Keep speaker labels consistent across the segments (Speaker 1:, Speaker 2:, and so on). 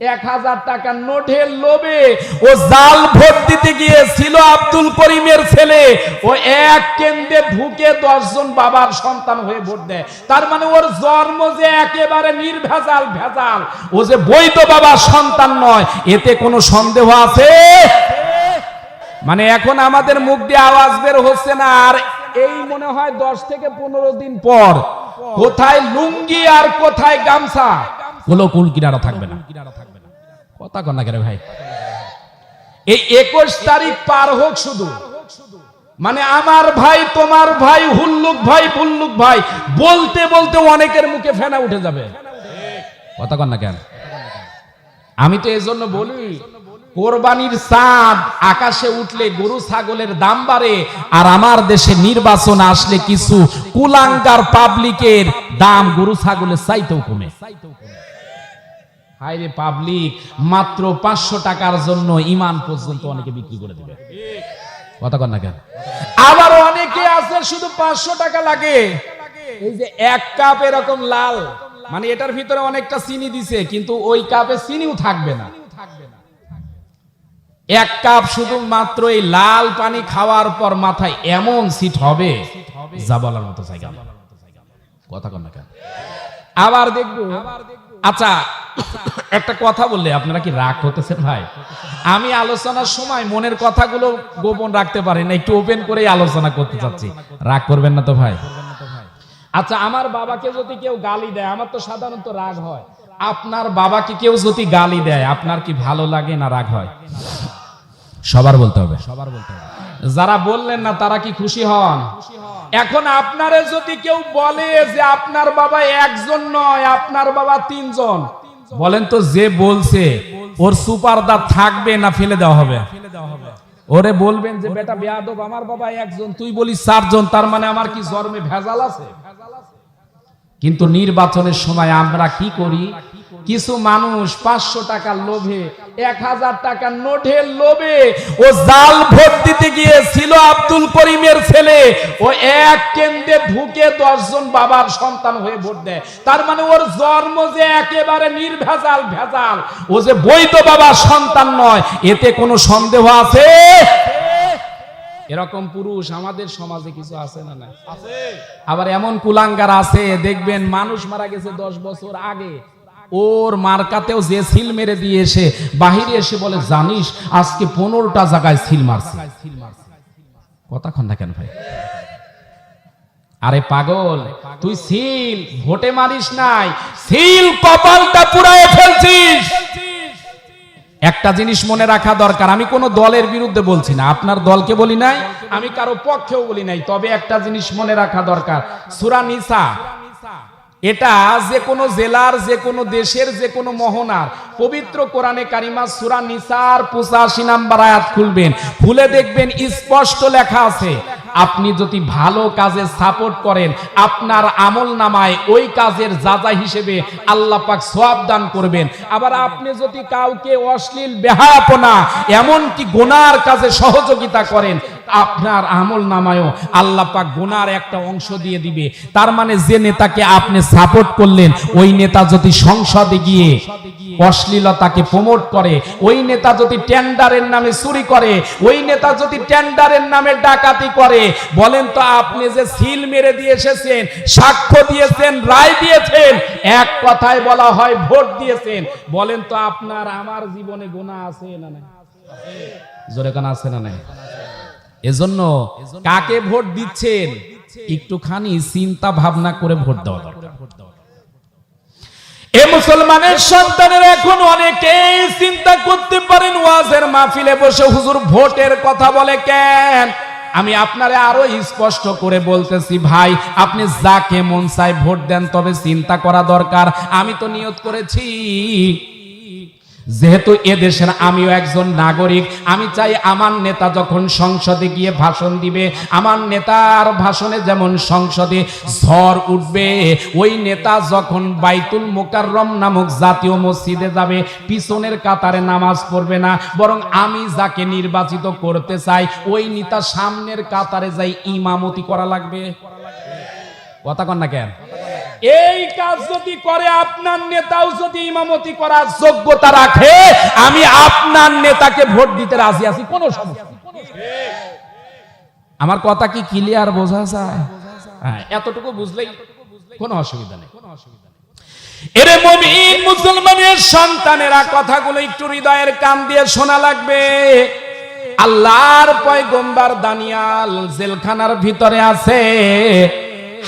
Speaker 1: এক হাজার টাকার নোটের লোভে ও জাল ভোট দিতে গিয়েছিল আব্দুল করিমের ছেলে। ও এক কেন্দ্রে ঢুকে দশজন বাবার সন্তান হয়ে ভোট দেয়। তার মানে ওর জন্ম যে একেবারে নির্ভেজাল, ভেজাল। ও যে বৈধ বাবার সন্তান নয়, এতে কোনো সন্দেহ আছে? মানে এখন আমাদের মুখ দিয়ে আওয়াজ বের হচ্ছে না, আর এই মনে হয় দশ থেকে পনেরো দিন পর কোথায় লুঙ্গি আর কোথায় গামছা কোনো কুল কিনারা থাকবে না। কথা কন না কেন ভাই? এই একুশ তারিখ পার হোক শুধু। মানে আমার ভাই, তোমার ভাই, হুল্লুক ভাই বুল্লুক ভাই, বলতে বলতে অনেকের মুখে ফেনা উঠে যাবে। কথা কন না কেন? আমি তো এজন্য বলি, কোরবানির চাঁদ আকাশে উঠলে গরু ছাগলের দাম বাড়ে, আর আমার দেশে নির্বাচন আসলে কিছু কুলাঙ্গার পাবলিকের দাম গরু ছাগলের চাইতেও কমে। হাইরে পাবলিক মাত্র পাঁচশো টাকার জন্য ইমান পর্যন্ত অনেকে বিক্রি করে দিবে। কথা কন না কেন? আবার অনেকে আছে, শুধু পাঁচশো টাকা লাগে। এই যে এক কাপ এরকম লাল মানে এটার ভিতরে অনেকটা চিনি দিছে, কিন্তু ওই কাপে চিনিও থাকবে না। এক কাপ শুধুমাত্র এই লাল পানি খাওয়ার পর মাথায় এমন সিট হবে, যা বলার মতো জায়গা। কথা কন না কেন? আবার দেখব। আচ্ছা একটা কথা বললে, আপনারা কি রাগ করতেছেন ভাই? আমি আলোচনার সময় মনের কথাগুলো গোপন রাখতে পারি না, একটু ওপেন করেই আলোচনা করতে চাচ্ছি। রাগ করবেন না তো ভাই? আচ্ছা আমার বাবাকে যদি কেউ গালি দেয়, আমার তো সাধারণত রাগ হয়। আপনার বাবাকে কেউ যদি গালি দেয়, আপনার কি ভালো লাগে না রাগ হয়? সবার বলতে হবে সবার বলতে হবে। যারা বললেন না, তারা কি খুশি হন? এখন আপনারে যদি কেউ বলে যে আপনার বাবা একজন নয়, আপনার বাবা তিনজন বলেন তো যে বলছে, ওর সুপার দা থাকবে না ফেলে দেওয়া হবে? ওরে বলবেন যে, বেটা, বেয়াদব, আমার বাবা একজন, তুই বলিস চারজন, তার মানে আমার কি জন্মে ভেজাল আছে? কিন্তু নির্বাচনের সময় আমরা কি করি? কিছু মানুষ পাঁচশো টাকার লোভে, এক হাজার টাকার নোটের লোভে ও জাল ভোট দিতে গিয়েছিল আব্দুল করিমের ছেলে। ও এক কেন্দ্রে ঢুকে দশজন বাবার সন্তান হয়ে ভোট দেয়। তার মানে ওর জন্ম যে একেবারে নির্ভেজাল, ভেজাল। ও যে বৈধ বাবার সন্তান নয়, এতে কোনো সন্দেহ আছে? এরকম পুরুষ আমাদের সমাজে কিছু আছে না না আবার এমন কুলাঙ্গার আছে দেখবেন মানুষ মারা গেছে দশ বছর আগে। ওর মার্কাতেও যে সিল মেরে দিয়ে এসে বাহিরে এসে বলে জানিস আজকে পনেরোটা জায়গায় সিল মারছে। কথা কন না কেন ভাই? আরে পাগল তুই সিল ভোটে মারিস নাই সিল কপালটা পুরায় ফেলছিস। একটা জিনিস মনে রাখা দরকার। আমি কোনো দলের বিরুদ্ধে বলছি না। আপনার দলকে বলি নাই, আমি কারও পক্ষেও বলি নাই। তবে একটা জিনিস মনে রাখা দরকার। সুরা নিসা, এটা যে কোনো জেলার, যে কোনো দেশের, যে কোনো মহনার পবিত্র কোরআনে কারিমা সুরা নিসার পঁচাশি নাম্বার আয়াত খুলবেন। খুলে দেখবেন স্পষ্ট লেখা আছে। আপনি যদি ভালো কাজে সাপোর্ট করেন, আপনার আমল নামায় ওই কাজের যাজা হিসেবে আল্লাহ পাক সওয়াব দান করবেন। আবার আপনি যদি কাউকে অশ্লীল বেহায়াপনা, এমনকি গোনার কাজে সহযোগিতা করেন আপনার আমল নামায়ও আল্লাহ পাক গোনার একটা অংশ দিয়ে দিবে। তার মানে যে নেতাকে আপনি সাপোর্ট করলেন, ওই নেতা যদি সংসদে গিয়ে অশ্লীলতাকে প্রমোট করে, ওই নেতা যদি টেন্ডারের নামে চুরি করে, ওই নেতা যদি টেন্ডারের নামে ডাকাতি করে, বলেন তো আপনি যে সিল মেরে দিয়ে এসেছেন, সাক্ষ্য দিয়েছেন, রায় দিয়েছেন, এক কথায় বলা হয় ভোট দিয়েছেন, বলেন তো আপনার আমার জীবনে গোনা আছে না নাই? জোরে কানা আছে না নাই? এজন্য কাকে ভোট দিচ্ছেন? একটুখানি চিন্তা ভাবনা করে ভোট দেওয়া দরকার। এ মুসলমানের সন্তানের এখন অনেকেই চিন্তা করতে পারেন, ওয়াজের মাহফিলে বসে হুজুর ভোটের কথা বলে কেন? আমি আপনারে আরও স্পষ্ট করে বলতেছি, ভাই, আপনি যাকে মন চায় ভোট দেন, তবে চিন্তা করা দরকার। আমি তো নিয়ত করেছি। যেহেতু এদেশের আমিও একজন নাগরিক, আমি চাই আমার নেতা যখন সংসদে গিয়ে ভাষণ দিবে, আমার নেতার ভাষণে যেমন সংসদে ঝড় উঠবে, ওই নেতা যখন বাইতুল মোকাররম নামক জাতীয় মসজিদে যাবে, পিছনের কাতারে নামাজ পড়বে না, বরং আমি যাকে নির্বাচিত করতে চাই, ওই নেতা সামনের কাতারে যাই ইমামতি করা লাগবে। কথা কন না কেন? এই কাজ যদি করে আপনার নেতাও যদি ইমামতি করার যোগ্যতা রাখে আমি আপনার নেতাকে ভোট দিতে রাজি আছি কোনো সমস্যা আমার কথা কি ক্লিয়ার বোঝা যায়? হ্যাঁ, এতটুকু বুঝলেই কোনো অসুবিধা নেই কোনো অসুবিধা নেই। এরে মমিন মুসলমানের সন্তানেরা কথাগুলো একটু হৃদয়ের কান দিয়ে শোনা লাগবে। আল্লাহর পয়গম্বার দানিয়াল জেলখানার ভিতরে আছে।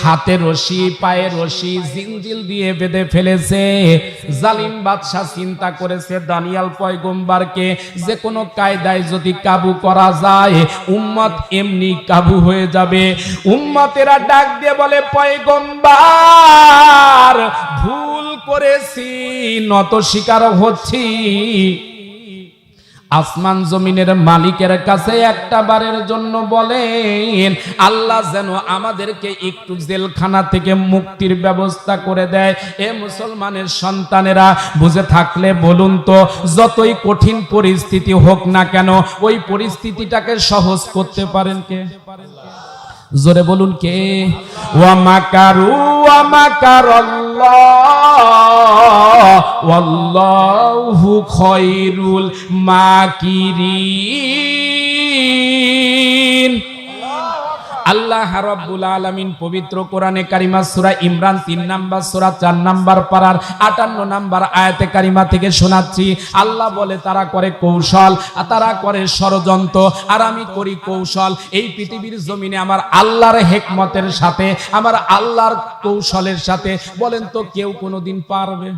Speaker 1: হাতে রশি, পায়ে রশি, জিনজিল দিয়ে বেঁধে ফেলেছে। জালিম বাদশাহ চিন্তা করেছে, দানিয়াল পয়গম্বারকে যে কোনো কায়দায় যদি কাবু করা যায়, উম্মত এমনি কাবু হয়ে যাবে। উম্মতেরা ডাক দিয়ে বলে, পয়গম্বার, ভুল করেছি, নত শিকার হচ্ছি। আসমান জমিনের মালিকের কাছে একটা বারের জন্য বলেন, আল্লাহ যেন আমাদেরকে একটু জেলখানা থেকে মুক্তির ব্যবস্থা করে দেয়। এ মুসলমানের সন্তানেরা, বুঝে থাকলে বলুন তো, যতই কঠিন পরিস্থিতি হোক না কেন, ওই পরিস্থিতিটাকে সহজ করতে পারেন কে? জোরে বলুন কে? ওয়ামাকারু ওয়ামাকারাল্লাহ ওয়াল্লাহু খায়রুল মাকিরিন। আল্লাহ রাব্বুল আলামিন পবিত্র কোরআনে কারিমা সূরা ইমরান 3 নাম্বার, সূরা 4 নাম্বার পারার 58 নাম্বার আয়াতে কারিমা থেকে শোনাচ্ছি। আল্লাহ বলে, তারা করে কৌশল তারা করে ষড়যন্ত্র, আর আমি করি কৌশল। এই পৃথিবীর জমিনে আমার আল্লাহর হেকমতের সাথে, আমার আল্লাহর কৌশলের সাথে, বলেন তো কেউ কোনোদিন পারবে?